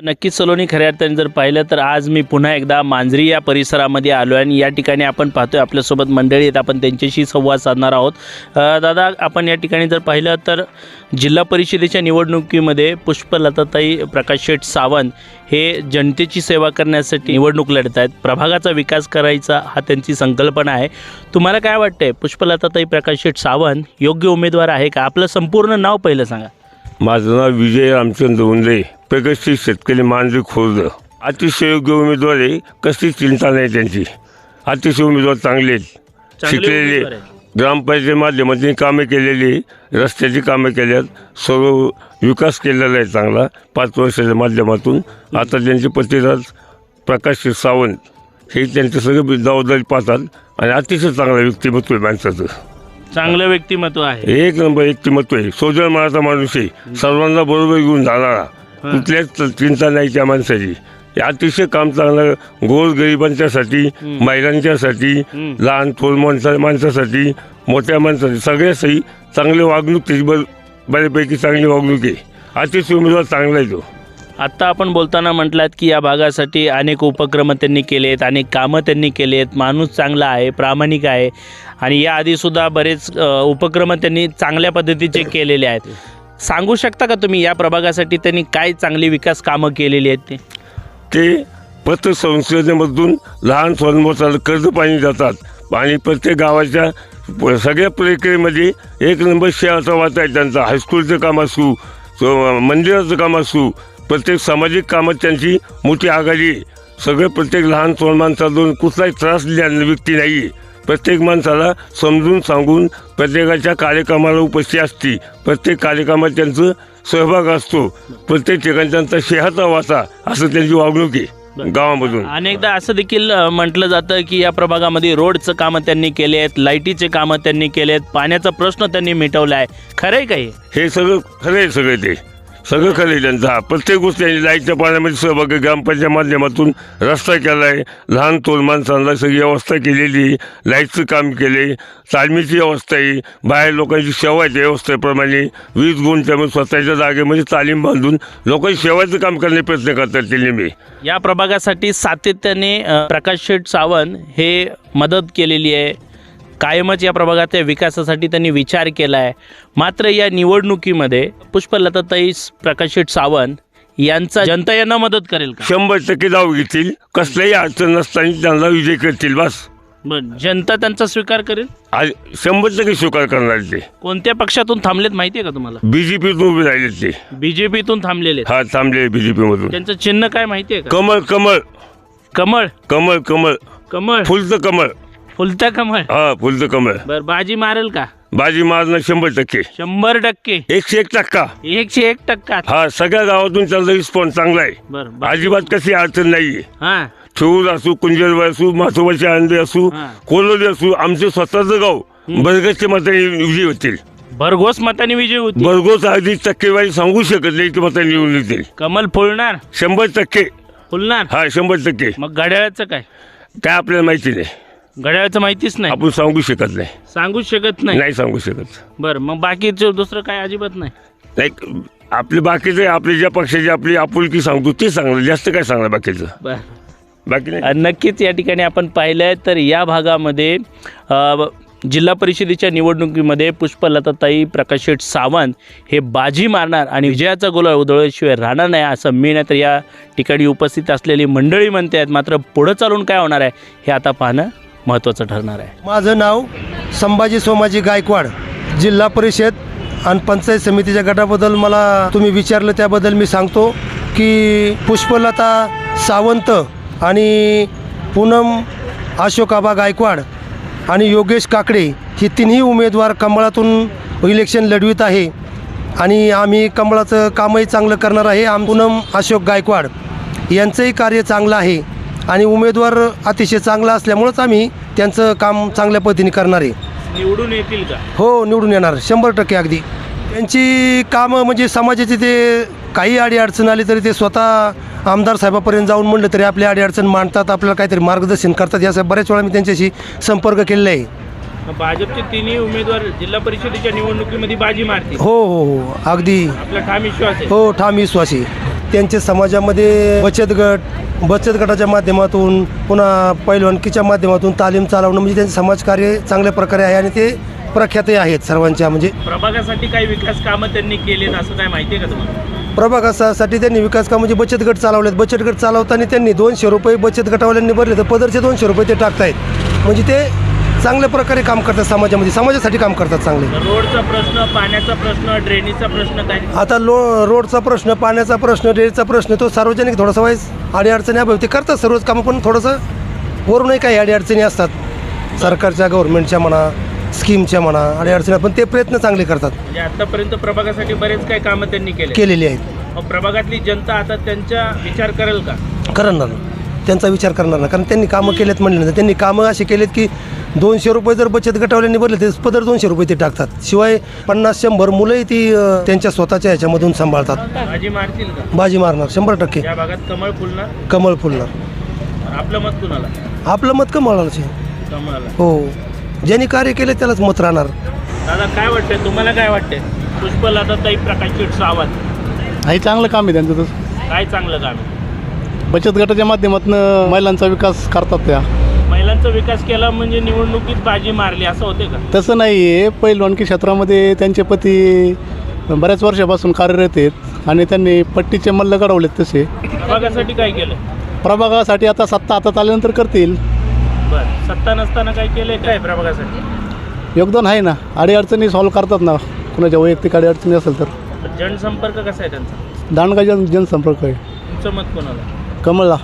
नक्कीच सलोनी खऱ्या अर्थाने जर पाहिलं तर आज मी पुन्हा एकदा मांजरी या परिसरामध्ये आलो आहे आणि या ठिकाणी आपण पाहतोय आपल्यासोबत मंडळी आहेत. आपण त्यांच्याशी संवाद साधणार आहोत. दादा आपण या ठिकाणी जर पाहिलं तर जिल्हा परिषदेच्या निवडणुकीमध्ये पुष्पलताताई प्रकाश शेठ सावंत हे जनतेची सेवा करण्यासाठी निवडणूक लढत आहेत प्रभागाचा विकास करायचा हा त्यांची संकल्पना आहे. तुम्हाला काय वाटतंय? पुष्पलताताई प्रकाश शेठ सावंत योग्य उमेदवार आहे का? आपलं संपूर्ण नाव पहिलं सांगा. माझं नाव विजय रामचंद्र उंदे प्रगतशील शेतकरी मांजरी खुर्द अतिशय योग्य उमेदवार आहे. कसली चिंता नाही त्यांची. अतिशय उमेदवार चांगले आहेत. शिकलेले. ग्रामपंचायत माध्यमातून कामे केलेली रस्त्याची कामे केल्यात सर्व विकास केलेला आहे चांगला. पाच वर्षाच्या माध्यमातून. आता त्यांचे पतिराज प्रकाश सावंत हे त्यांचं सगळं जबाबदारी पाहतात. आणि अतिशय चांगला व्यक्तिमत्व आहे माणसाचं. चांगलं व्यक्तिमत्व आहे. एक नंबर व्यक्तिमत्व आहे. सोजळ मनाचा माणूस आहे. सर्वांना बरोबर घेऊन जाणारा. कुठल्याच चिंता नाही त्या माणसाची. अतिशय काम चांगलं गोर गरिबांच्यासाठी महिलांच्यासाठी लहान थोर माणसा माणसासाठी मोठ्या माणसासाठी. सगळ्यासाठी चांगली वागणूक त्याची बर बऱ्यापैकी चांगली वागणूक आहे. अतिशय उमेदवार चांगला आहे तो. आत्ता आपण बोलताना म्हटलात की या भागासाठी अनेक उपक्रम त्यांनी केले आहेत अनेक कामं त्यांनी केले आहेत माणूस चांगला आहे प्रामाणिक आहे. आणि याआधीसुद्धा बरेच उपक्रम त्यांनी चांगल्या पद्धतीचे केलेले आहेत. सांगू शकता का तुम्ही या प्रभागासाठी त्यांनी काय चांगली विकास कामं केलेली आहेत ते? ते पतसंस्थेमधून लहान स्वयंभूताला कर्ज पाणी जातात आणि प्रत्येक गावाच्या प- सगळ्या प्रक्रियेमध्ये एक नंबर शेअरचा वाटा आहे त्यांचा. हायस्कूलचं काम असू मंदिराचं काम असू प्रत्येक सामाजिक कामात त्यांची मोठी आघाडी आहे. सगळं प्रत्येक लहान सोन माणसातून कुठलाही त्रास दिलेला व्यक्ती नाही आहे प्रत्येक माणसाला समजून सांगून प्रत्येकाच्या कार्यक्रमाला उपस्थित असते. प्रत्येक कार्यक्रमात त्यांचं सहभाग असतो. प्रत्येक ठिकाणी त्यांचा शेहाचा वाचा असं त्यांची वागणूक आहे गावामधून. अनेकदा असं देखील म्हटलं जातं की या प्रभागामध्ये रोडचं कामं त्यांनी केले आहेत लाईटीचे कामं त्यांनी केले आहेत पाण्याचा प्रश्न त्यांनी मिटवला आहे. खरं आहे का हे? हे सगळं खरं आहे सगळं ते. सगळं खरं आहे प्रत्येक गोष्ट त्यांनी लाईटच्या पाण्यामध्ये सहभाग ग्रामपंचायत माध्यमातून रस्ता केला आहे लहान तोल माणसांना सगळी व्यवस्था केलेली लाईटचं काम केले तालमीची व्यवस्था आहे. बाहेर लोकांची सेवाच्या व्यवस्थेप्रमाणे वीज गुण त्यामुळे स्वतःच्या जागेमध्ये म्हणजे तालीम बांधून लोकांची सेवाचं काम करण्याचा प्रयत्न करतात ते नेहमी. या प्रभागासाठी सातत्याने प्रकाश शेठ सावंत हे मदत केलेली आहे. कायमच या प्रभागाच्या विकासासाठी त्यांनी विचार केला आहे मात्र या निवडणुकीमध्ये पुष्पलताताई प्रकाश शेठ सावंत यांचा जनता यांना मदत करेल का? शंभर टक्के धाव घेतील कसल्याही अडचण नसताना त्यांना विजय करतील बस. बरं जनता त्यांचा स्वीकार करेल? आज शंभर टक्के स्वीकार करणार ते. कोणत्या पक्षातून थांबलेत माहिती आहे का तुम्हाला? बी जे पीतून उभे राहिले ते. बीजेपीतून थांबलेले आहेत. हा थांबले बी जे पीमधून त्यांचं चिन्ह काय माहिती आहे का? कमळ कमळ. कमळ. कमळ कमळ. कमळ. फुलचं कमळ. फुलता कमळ? हा फुलचं कमळ. बर बाजी मारेल का? बाजी मारणं शंभर टक्के. शंभर टक्के? एकशे एक टक्का. एकशे एक टक्का हा सगळ्या गावातून त्यांचा रिस्पॉन्स चांगला आहे. बर अजिबात कशी अडचण नाहीये. हा. असू कुंजरबाई असू माथोबाची आनंदी असू हा. कोलोली असू आमचं स्वतःचं गाव बरगसच्या मताने विजयी होतील. भरघोस मताने विजय होती भरघोस अगदी टक्केवारी सांगू शकत नाही की मताने निवडून येतील. कमल फुलणार? शंभर टक्के. फुलणार? हा शंभर टक्के. मग घड्याळाचं काय? काय आपल्याला माहिती नाही. घड्याळाचं माहितीच नाही. आपण सांगू शकत नाही. सांगूच शकत नाही. नाही सांगू शकत. बर मग बाकीचं दुसरं काय अजिबात नाही. नाही आपले बाकीचे आपले ज्या पक्षाची आपली आपुलकी सांगतो ते सांगणार जास्त काय सांगणार बाकीचं? बर. बाकी नाही? नक्कीच या ठिकाणी आपण पाहिलं तर या भागामध्ये अ, जिल्हा परिषदेच्या निवडणुकीमध्ये पुष्पलताताई प्रकाश शेठ सावंत हे बाजी मारणार आणि विजयाचा गोला उधळल्याशिवाय राहणार नाही असं मी नाही तर या ठिकाणी उपस्थित असलेली मंडळी म्हणते आहेत मात्र पुढं चालून काय होणार आहे हे आता पाहणं महत्त्वाचं ठरणार आहे. माझं नाव संभाजी सोमाजी गायकवाड जिल्हा परिषद आणि पंचायत समितीच्या गटाबद्दल मला तुम्ही विचारलं त्याबद्दल मी सांगतो की पुष्पलता सावंत आणि पूनम अशोकाबा गायकवाड आणि योगेश काकडे हे तिन्ही उमेदवार कमळातून इलेक्शन लढवित आहे आणि आम्ही कमळाचं कामही चांगलं करणार आहे. आम पूनम अशोक गायकवाड यांचंही कार्य चांगलं आहे आणि उमेदवार अतिशय चांगला असल्यामुळंच आम्ही त्यांचं काम चांगल्या पद्धतीने करणार. आहे निवडून येतील का? हो निवडून येणार. शंभर टक्के अगदी. त्यांची कामं म्हणजे समाजाचे ते काही अडीअडचण आली तरी ते स्वतः आमदार साहेबापर्यंत जाऊन म्हणलं तरी आपली अडीअडचण मांडतात आपल्याला काहीतरी मार्गदर्शन करतात. याचा बऱ्याच वेळा मी त्यांच्याशी संपर्क केलेला आहे. भाजपचे तिन्ही उमेदवार जिल्हा परिषदेच्या निवडणुकीमध्ये बाजी मारतील. हो हो हो. अगदी. आपला ठाम विश्वास आहे. हो ठाम विश्वासी त्यांचे समाजामध्ये बचत गट बचत गटाच्या माध्यमातून पुन्हा पैलवानकीच्या माध्यमातून तालीम चालवणं म्हणजे त्यांचे समाजकार्य चांगल्या प्रकारे आहे आणि ते प्रख्यातही आहेत सर्वांच्या म्हणजे प्रभागासाठी काही विकास कामं त्यांनी केलेत असं काय माहिती आहे का तुम्हाला? प्रभागासाठी त्यांनी विकास काम म्हणजे बचत गट चालवलेत. बचत गट चालवताना त्यांनी दोनशे रुपये बचत गटावाल्यांनी भरले तर पदरचे दोनशे रुपये ते टाकतायत. म्हणजे ते चांगल्या प्रकारे काम करतात समाजामध्ये. समाजासाठी काम करतात चांगले. रोडचा प्रश्न पाण्याचा प्रश्न ड्रेनेजचा प्रश्न काय? आता लो रोडचा प्रश्न पाण्याचा प्रश्न ड्रेनचा प्रश्न तो सार्वजनिक थोडासा वाईस अडीअडचणी अभावी. ते करतात सर्वच कामं पण थोडंसं वरूनही काही अडीअडचणी असतात. सरकारच्या गव्हर्नमेंटच्या म्हणा स्कीमच्या म्हणा अडीअडचणी पण ते प्रयत्न चांगले करतात. म्हणजे आतापर्यंत प्रभागासाठी बरेच काही कामं त्यांनी केले केलेली आहेत. मग प्रभागातली जनता आता त्यांचा विचार करेल का? करणार. त्यांचा विचार करणार ना कारण त्यांनी कामं केलेत म्हणले ना त्यांनी कामं असे केलेत की दोनशे रुपये जर बचत गटावाल्यांनी भरले तर पदर दोनशे रुपये ते टाकतात. शिवाय पन्नास शंभर मुलंही ती अं, त्यांच्या स्वतःच्या ह्याच्यामधून सांभाळतात. बाजी मारतील का? बाजी मारणार शंभर टक्के. या भागात कमळ फुलणार? कमळ फुलणार. आपलं मत कुणाला? आपलं मत कमळाचे कमळाला. हो. ज्यांनी कार्य केले त्यालाच मत राहणार. दादा काय वाटतंय? तुम्हाला काय वाटतंय? पुष्पलताताई प्रकाश शेठ सावंत हे चांगलं काम आहे त्यांचं तसं काय चांगलं काम आहे? बचत गटाच्या माध्यमातून महिलांचा विकास करतात त्या. महिलांचा विकास केला म्हणजे निवडणुकीत बाजी मारली असं होते का? तसं नाही आहे. पैलवानकी क्षेत्रामध्ये त्यांचे पती बऱ्याच वर्षापासून कार्यरत आहेत आणि त्यांनी पट्टीचे मल्ल घडवलेत तसे. प्रभागासाठी काय केलं? प्रभागासाठी आता सत्ता हातात आल्यानंतर करतील. बरं. सत्ता नसताना काय केलंय काय प्रभागासाठी? योगदान आहे ना. अडीअडचणी सॉल्व्ह करतात ना. कुणाच्या वैयक्तिक अडीअडचणी असेल तर. जनसंपर्क कसा आहे त्यांचा? दांडगा जन जनसंपर्क आहे. तुमचं मत कोणाला? कमळला.